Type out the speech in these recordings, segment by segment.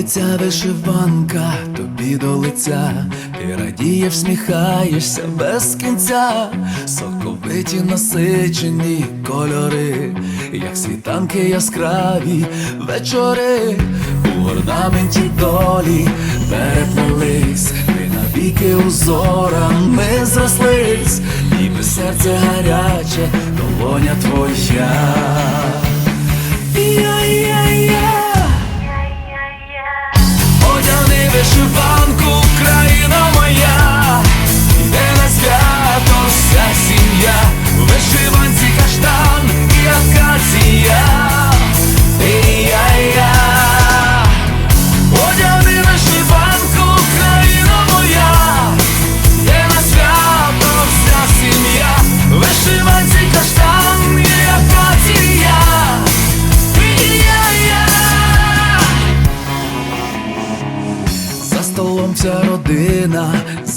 лиця вишиванка, тобі до лиця, ти радіє, всміхаєшся без кінця, соковиті насичені кольори, як світанки яскраві вечори, у орнаменті долі переплелись, ми навіки узорами зрослись, ніби серце гаряче, долоня твоя. Вишиванку, країна моя, де на свято вся сім'я, вишиванці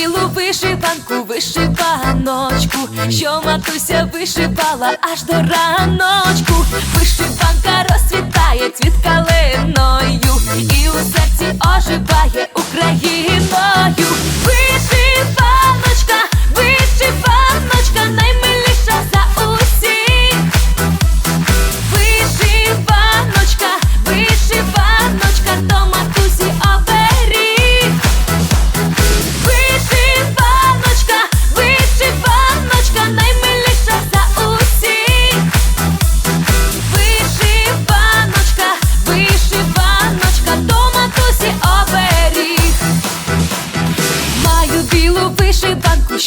Білу вишиванку, вишиваночку, що матуся вишивала аж до раночку. Вишиванка розцвітає цвіт калиною, і у серці оживає